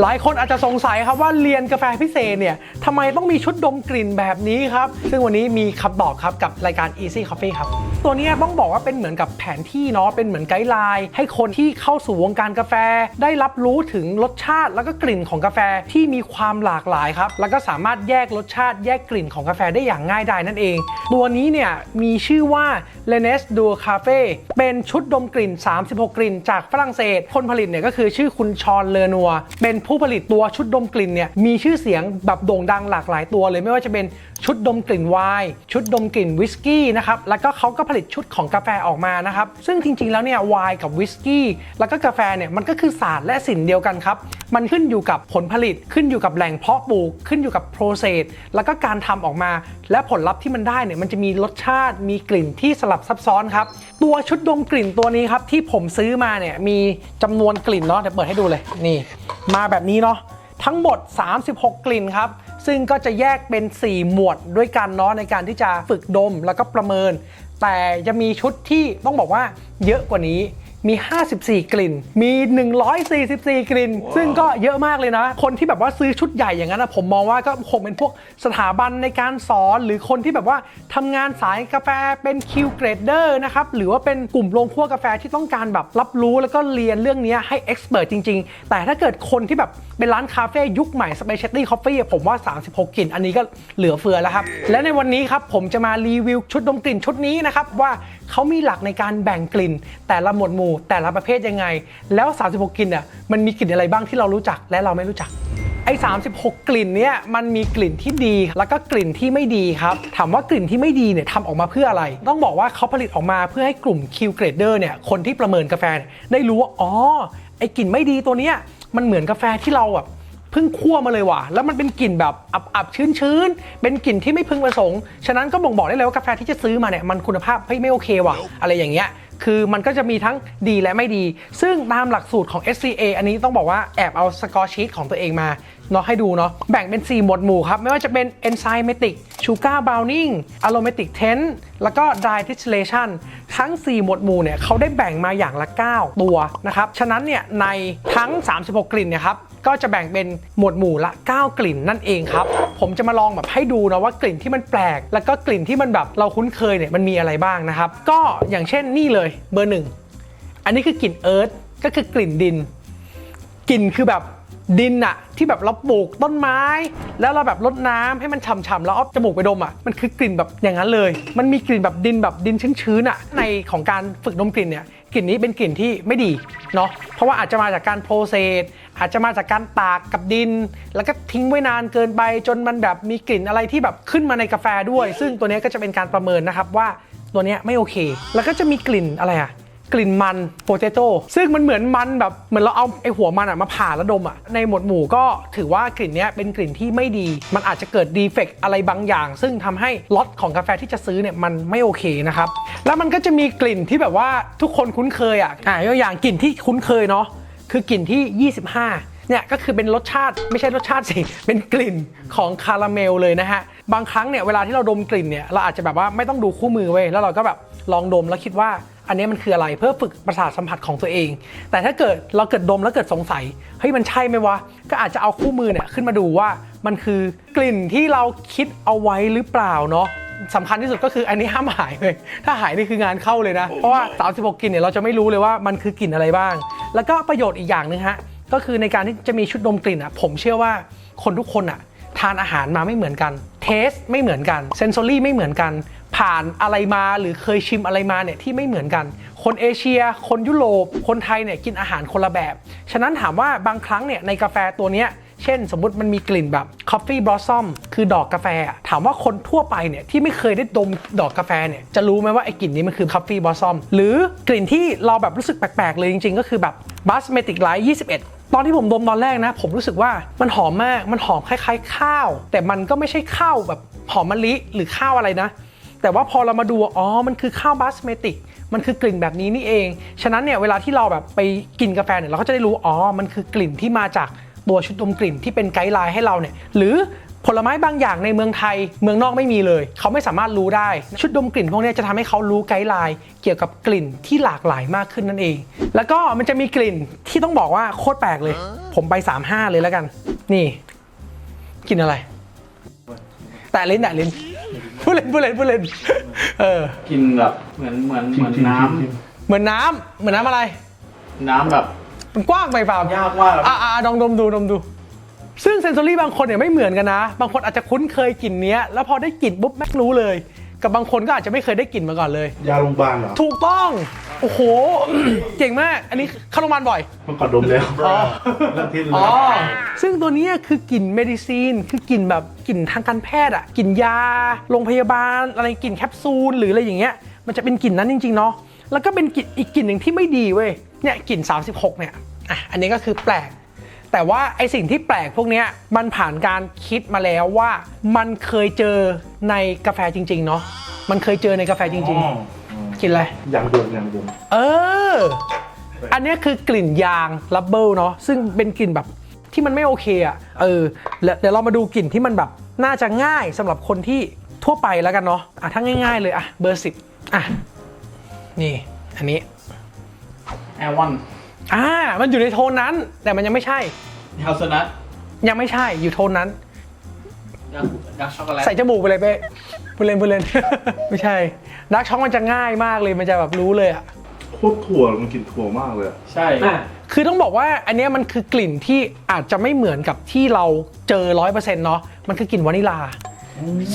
หลายคนอาจจะสงสัยครับว่าเรียนกาแฟพิเศษเนี่ยทำไมต้องมีชุดดมกลิ่นแบบนี้ครับ ซึ่งวันนี้มีคำตอบครับกับรายการ Easy Coffee ครับ ตัวนี้ต้องบอกว่าเป็นเหมือนกับแผนที่เนาะเป็นเหมือนไกด์ไลน์ ให้คนที่เข้าสู่วงการกาแฟ ได้รับรู้ถึงรสชาติแล้วก็กลิ่นของกาแฟที่มีความหลากหลายครับ แล้วก็สามารถแยกรสชาติแยกกลิ่นของกาแฟได้อย่างง่ายดายนั่นเอง ตัวนี้เนี่ยมีชื่อว่า l e n e s d u Cafe เป็นชุดดมกลิ่น 36 กลิ่น จากฝรั่งเศสคนผลิตเนี่ยก็คือชื่อคุณชอนเลอนัวเป็นผู้ผลิตตัวชุดดมกลิ่นเนี่ยมีชื่อเสียงแบบโด่งดังหลากหลายตัวเลยไม่ว่าจะเป็นชุดดมกลิ่นไวน์ชุดดมกลิ่นวิสกี้นะครับแล้วก็เขาก็ผลิตชุดของกาแฟออกมานะครับซึ่งจริงๆแล้วเนี่ยไวน์กับวิสกี้แล้วก็กาแฟเนี่ยมันก็คือศาสตร์และศิลป์เดียวกันครับมันขึ้นอยู่กับผลผลิตขึ้นอยู่กับแหล่งเพาะปลูกขึ้นอยู่กับโปรเซสแล้วก็การทำออกมา และผลลัพธ์ที่มันได้เนี่ยมันจะมีรสชาติมีกลิ่นที่สลับซับซ้อนครับตัวชุดดมกลิ่นตัวนี้ครับที่ผมซื้อมาเนี่ยมีจำนวนกลิ่นเนาะเดี๋ยวเปิดให้ดูเลยนี่มาแบบนี้เนาะทั้งหมด 36 กลิ่นครับ ซึ่งก็จะแยกเป็น 4 หมวดด้วยกันเนาะในการที่จะฝึกดมแล้วก็ประเมิน แต่จะมีชุดที่ต้องบอกว่าเยอะกว่านี้ มี 54 กลิ่น มี 144 กลิ่น ซึ่งก็เยอะมากเลยนะ คนที่แบบว่าซื้อชุดใหญ่อย่างนั้นนะผมมองว่าก็คงเป็นพวกสถาบันในการสอน หรือคนที่แบบว่าทำงานสายกาแฟเป็นคิวเกรดเดอร์นะครับ หรือว่าเป็นกลุ่มโรงคั่วกาแฟที่ต้องการแบบรับรู้แล้วก็เรียนเรื่องนี้ให้เอ็กซ์เพรสจริง ๆ แต่ถ้าเกิดคนที่แบบเป็นร้านคาเฟ่ยุคใหม่ Specialty Coffee ผมว่า 36 กลิ่น อันนี้ก็เหลือเฟือแล้วครับ และในวันนี้ครับผมจะมารีวิวชุดดมกลิ่นชุดนี้นะครับว่า เขามีหลักในการแบ่งกลิ่น แต่ละหมวดหมู่ แต่ละประเภทยังไง แล้ว 36 กลิ่นอะมันมีกลิ่นอะไรบ้างที่เรารู้จักและเราไม่รู้จักไอ้36 กลิ่นเนี่ยมันมีกลิ่นที่ดี แล้วก็กลิ่นที่ไม่ดีครับถามว่ากลิ่นที่ไม่ดีเนี่ยทำออกมาเพื่ออะไร ต้องบอกว่าเขาผลิตออกมาเพื่อให้กลุ่ม Q grader เนี่ยคนที่ประเมินกาแฟได้รู้ว่าอ๋อไอ้กลิ่นไม่ดีตัวเนี้ยมันเหมือนกาแฟที่เราแบบ เพิ่งคั่วมาเลยว่ะ แล้วมันเป็นกลิ่นแบบอับๆชื้นๆ เป็นกลิ่นที่ไม่พึงประสงค์ ฉะนั้นก็บ่งบอกได้เลยว่ากาแฟที่จะซื้อมาเนี่ยมันคุณภาพไม่โอเคว่ะ อะไรอย่างเงี้ย คือมันก็จะมีทั้งดีและไม่ดี ซึ่งตามหลักสูตรของ SCA อันนี้ต้องบอกว่าแอบเอาสกอร์ชีตของตัวเองมาเนาะให้ดูเนาะ แบ่งเป็น 4 หมวดหมู่ครับ ไม่ว่าจะเป็น enzymatic sugar browning aromatic tint แล้วก็ dry distillation ทั้ง 4 หมวดหมู่เนี่ยเขาได้แบ่งมาอย่างละ 9 ตัวนะครับ ฉะนั้นเนี่ยในทั้ง 36 กลิ่นเนี่ยครับก็จะแบ่งเป็นหมวดหมู่ละ 9 กลิ่นนั่นเองครับ ผมจะมาลองแบบให้ดูนะว่ากลิ่นที่มันแปลก แล้วก็กลิ่นที่มันแบบเราคุ้นเคยเนี่ยมันมีอะไรบ้างนะครับ ก็อย่างเช่นนี่เลยเบอร์หนึ่งอันนี้คือกลิ่นเอิร์ธก็คือกลิ่นดินกลิ่นคือแบบ ดินอะที่แบบเราปลูกต้นไม้ แล้วเราแบบรดน้ำให้มันฉ่ำๆแล้วเอาจมูกไปดมอะมันคือกลิ่นแบบอย่างนั้นเลย มันมีกลิ่นแบบดินแบบดินชื้นๆอะในของการฝึกดมกลิ่นเนี่ยกลิ่นนี้เป็นกลิ่นที่ไม่ดีเนาะเพราะว่าอาจจะมาจากการโปรเซสอาจจะมาจากการตากกับดิน แล้วก็ทิ้งไว้นานเกินไป จนมันแบบมีกลิ่นอะไรที่แบบขึ้นมาในกาแฟด้วย ซึ่งตัวนี้ก็จะเป็นการประเมินนะครับว่าตัวนี้ไม่โอเค แล้วก็จะมีกลิ่นอะไรอะ กลิ่นมันโปเตโต้ซึ่งมันเหมือนมันแบบเหมือนเราเอาไอหัวมันอะมาผ่าแล้วดมอะในหมวดหมู่ก็ถือว่ากลิ่นเนี้ยเป็นกลิ่นที่ไม่ดี มันอาจจะเกิดดีเฟกต์อะไรบางอย่าง ซึ่งทำให้ล็อตของกาแฟที่จะซื้อเนี่ยมันไม่โอเคนะครับ แล้วมันก็จะมีกลิ่นที่แบบว่าทุกคนคุ้นเคยอะอ่ายกอย่างกลิ่นที่คุ้นเคยเนาะคือกลิ่นที่ 25เนี่ยก็คือเป็นรสชาติไม่ใช่รสชาติสิ เป็นกลิ่นของคาราเมลเลยนะฮะ บางครั้งเนี่ยเวลาที่เราดมกลิ่นเนี่ยเราอาจจะแบบว่าไม่ต้องดูคู่มือเว้ยแล้วเราก็แบบลองดมแล้วคิดว่า อันนี้มันคืออะไรเพื่อฝึกประสาทสัมผัสของตัวเอง แต่ถ้าเกิดเราเกิดดมแล้วเกิดสงสัยเฮ้ยมันใช่ไหมวะก็อาจจะเอาคู่มือเนี่ยขึ้นมาดูว่ามันคือกลิ่นที่เราคิดเอาไว้หรือเปล่าเนาะสำคัญที่สุดก็คืออันนี้ห้ามหายเลย ถ้าหายนี่คืองานเข้าเลยนะ เพราะว่า 36กลิ่นเนี่ยเราจะไม่รู้เลยว่ามันคือกลิ่นอะไรบ้าง แล้วก็ประโยชน์อีกอย่างหนึงฮะ ก็คือในการที่จะมีชุดดมกลิ่นอะ ผมเชื่อว่าคนทุกคนอะ ทานอาหารมาไม่เหมือนกัน เทสไม่เหมือนกัน เซนซอรี่ไม่เหมือนกัน ผ่านอะไรมาหรือเคยชิมอะไรมาเนี่ยที่ไม่เหมือนกัน คนเอเชีย คนยุโรป คนไทยเนี่ยกินอาหารคนละแบบ ฉะนั้นถามว่าบางครั้งเนี่ยในกาแฟตัวเนี้ยเช่น สมมุติมันมีกลิ่นแบบ Coffee Blossom คือดอกกาแฟ ถามว่าคนทั่วไปเนี่ยที่ไม่เคยได้ดมดอกกาแฟเนี่ยจะรู้ไหมว่าไอ้กลิ่นนี้มันคือ Coffee Blossom หรือกลิ่นที่เราแบบรู้สึกแปลกๆ เลยจริงๆ ก็คือแบบ Basmati Light 21ตอนที่ผมดมตอนแรกนะ ผมรู้สึกว่ามันหอมมาก มันหอมคล้ายๆข้าว แต่มันก็ไม่ใช่ข้าวแบบหอมมะลิหรือข้าวอะไรนะ แต่ว่าพอเรามาดูอ๋อมันคือข้าวบาสเมติกมันคือกลิ่นแบบนี้นี่เอง ฉะนั้นเนี่ยเวลาที่เราแบบไปกินกาแฟเนี่ยเราก็จะได้รู้อ๋อมันคือกลิ่นที่มาจากตัวชุดดมกลิ่นที่เป็นไกด์ไลน์ให้เราเนี่ยหรือผลไม้บางอย่างในเมืองไทย เมืองนอกไม่มีเลย เขาไม่สามารถรู้ได้ ชุดดมกลิ่นพวกนี้จะทำให้เขารู้ไกด์ไลน์เกี่ยวกับกลิ่นที่หลากหลายมากขึ้นนั่นเอง แล้วก็มันจะมีกลิ่นที่ต้องบอกว่าโคตรแปลกเลย ผมไป 35 เลยแล้วกัน นี่กลิ่นอะไร แต่ลิ้นแต่ลิ้น พูดเล่นพูดเล่นพูดเล่นเออ กินแบบเหมือนเหมือนเหมือนน้ำเหมือนน้ำเหมือนน้ำอะไรน้ำแบบ มันกว้างไปเปล่ายากมากอ่าลองดมดูดมดู ซึ่งเซนซอรี่บางคนเนี่ยไม่เหมือนกันนะ บางคนอาจจะคุ้นเคยกลิ่นเนี้ย แล้วพอได้กลิ่นปุ๊บแม่งรู้เลย กับบางคนก็อาจจะไม่เคยได้กลิ่นมาก่อนเลย ยาโรงพยาบาลเหรอ ถูกต้อง โอ้โห เก่งมาก อันนี้เข้าโรงพยาบาลบ่อย เมื่อก่อนดมแล้วอ๋อเรื่องที่เลอ๋อ ยซึ่งตัวเนี้ยคือกลิ่นเมดิซีน คือกลิ่นแบบกลิ่นทางการแพทย์อะกลิ่นยา โรงพยาบาล อะไรกลิ่นแคปซูลหรืออะไรอย่างเงี้ย มันจะเป็นกลิ่นนั้นจริง ๆ เนาะ แล้วก็เป็นกลิ่นอีกกลิ่นหนึ่งที่ไม่ดีเว้ย เนี่ยกลิ่น 36 เนี่ย อะ อันนี้ก็คือแปลก แต่ว่าไอสิ่งที่แปลกพวกเนี้ยมันผ่านการคิดมาแล้วว่า มันเคยเจอในกาแฟจริง ๆ เนาะมันเคยเจอในกาแฟจริง ๆ กินอะไรยางดมยางดมเออ อันเนี้ยคือกลิ่นยางลับเบิลเนาะซึ่งเป็นกลิ่นแบบที่มันไม่โอเคอะเออแล้วเดี๋ยวเรามาดูกลิ่นที่มันแบบน่าจะง่ายสำหรับคนที่ทั่วไปแล้วกันเนาะอะถ้าง่าย ๆ เลยอะเบอร์สิบอะนี่ อันนี้แอลวัน อ่า มันอยู่ในโทนนั้น แต่มันยังไม่ใช่ เฮลสนัทยังไม่ใช่อยู่โทนนั้นดักช็อกโกแลตใส่จมูกไปเลยเป้พูดเล่นพูดเล่น ไม่ใช่ดักช็อกมันจะง่ายมากเลยมันจะแบบรู้เลยอะโคตรถั่วมันกลิ่นถั่วมากเลยอะใช่คือต้องบอกว่าอันเนี้ยมันคือกลิ่นที่อาจจะไม่เหมือนกับที่เราเจอร้อยเปอร์เซ็นต์เนาะมันคือกลิ่นวานิลา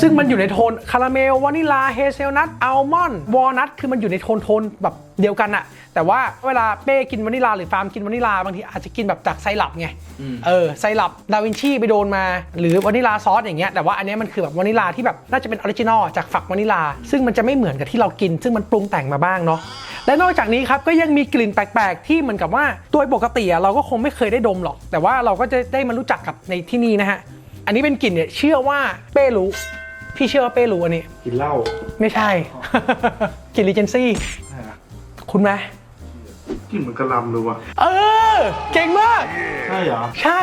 ซึ่งมันอยู่ในโทนคาราเมลวานิลาเฮเซลนัทอัลมอนด์วอลนัทคือมันอยู่ในโทนโทนแบบเดียวกันอะแต่ว่าเวลาเป้กินวานิลาหรือฟาร์มกินวานิลาบางทีอาจจะกินแบบจากไซรัปไงเออไซรัปดาวินชีไปโดนมา หรือวานิลาซอสอย่างเงี้ยแต่ว่าอันเนี้ยมันคือแบบวานิลาที่แบบน่าจะเป็นออริจินอลจากฝักวานิลา ซึ่งมันจะไม่เหมือนกับที่เรากิน ซึ่งมันปรุงแต่งมาบ้างเนาะและนอกจากนี้ครับก็ยังมีกลิ่นแปลกๆ ที่เหมือนกับว่าโดยปกติอะเราก็คงไม่เคยได้ดมหรอก แต่ว่าเราก็จะได้มารู้จักกับในที่นี่นะฮะ อันนี้เป็นกลิ่นเนี่ยเชื่อว่าเป้รู้ พี่เชื่อว่าเป้รู้อันนี้ กินเหล้าไม่ใช่ กลิ่นรีเจนซี่ใช่นะคุณไหมกลิ่นเหมือนกระลำเลยว่ะเออ เก่งมาก ใช่เหรอใช่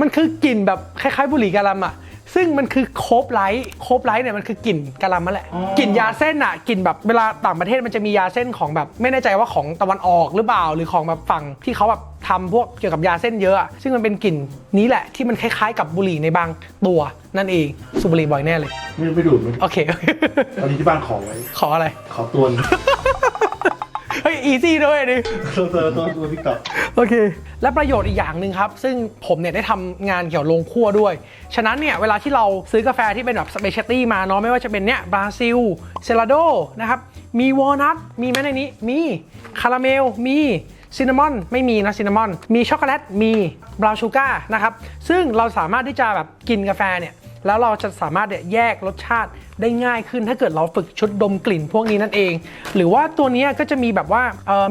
มันคือกลิ่นแบบคล้ายๆบุหรี่กะลัมอะ ซึ่งมันคือโคบไลท์ โคบไลท์เนี่ยมันคือกลิ่นกะลัมนั่นแหละ กลิ่นยาเส้นอะ กลิ่นแบบเวลาต่างประเทศมันจะมียาเส้นของแบบ ไม่แน่ใจว่าของตะวันออกหรือเปล่า หรือของแบบฝั่งที่เขาแบบ ทำพวกเกี่ยวกับยาเส้นเยอะอะ ซึ่งมันเป็นกลิ่นนี้แหละที่มันคล้ายๆกับบุหรี่ในบางตัวนั่นเองสูบบุหรี่บ่อยแน่เลยไม่ไม่ดูดไม่โอเคตอนนี้ที่บ้านขอไว้ ขออะไร ขอตัวหนึงเฮ้ยอีซี่ด้วยดิตัวตัวตัวตัวที่กับโอเค และประโยชน์อีกอย่างหนึ่งครับ ซึ่งผมเนี่ยได้ทำงานเกี่ยวกับโรงคั่วด้วย ฉะนั้นเนี่ย เวลาที่เราซื้อกาแฟที่เป็นแบบสเปเชียลตี้มาเนาะไม่ว่าจะเป็นเนี่ยบราซิลเซลาโดนะครับ มีวอลนัทมีไหมในนี้ มีคาราเมลมี ซินนามอนไม่มีนะซินนามอนมีช็อกโกแลตมีบราวชูการ์นะครับซึ่งเราสามารถที่จะแบบกินกาแฟเนี่ยแล้วเราจะสามารถเนี่ยแยกรสชาติได้ง่ายขึ้น ถ้าเกิดเราฝึกชุดดมกลิ่นพวกนี้นั่นเอง หรือว่าตัวนี้ก็จะมีแบบว่า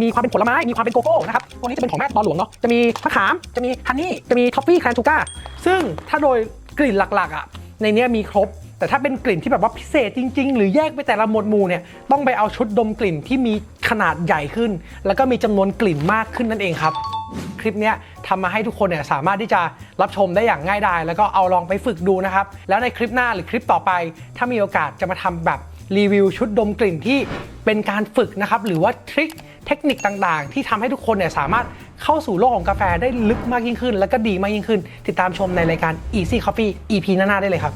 มีความเป็นผลไม้ มีความเป็นโกโก้นะครับตัวนี้จะเป็นของแม่ตอหลวงเนาะจะมีมะขาม จะมีฮันนี่จะมีท็อฟฟี่แคลนทูก้าซึ่งถ้าโดยกลิ่นหลักๆอะในนี้มีครบ แต่ถ้าเป็นกลิ่นที่แบบว่าพิเศษจริง ๆ หรือแยกไปแต่ละหมวดหมู่เนี่ยต้องไปเอาชุดดมกลิ่นที่มีขนาดใหญ่ขึ้น แล้วก็มีจำนวนกลิ่นมากขึ้นนั่นเองครับ คลิปเนี้ยทำมาให้ทุกคนเนี่ยสามารถที่จะรับชมได้อย่างง่ายดายแล้วก็เอาลองไปฝึกดูนะครับ แล้วในคลิปหน้าหรือคลิปต่อไป ถ้ามีโอกาสจะมาทำแบบรีวิวชุดดมกลิ่นที่เป็นการฝึกนะครับหรือว่าทริคเทคนิคต่างๆ ที่ทำให้ทุกคนเนี่ยสามารถเข้าสู่โลกของกาแฟได้ลึกมากยิ่งขึ้น และก็ดีมากยิ่งขึ้น ติดตามชมในรายการ Easy Coffee EP หน้าๆได้เลยครับ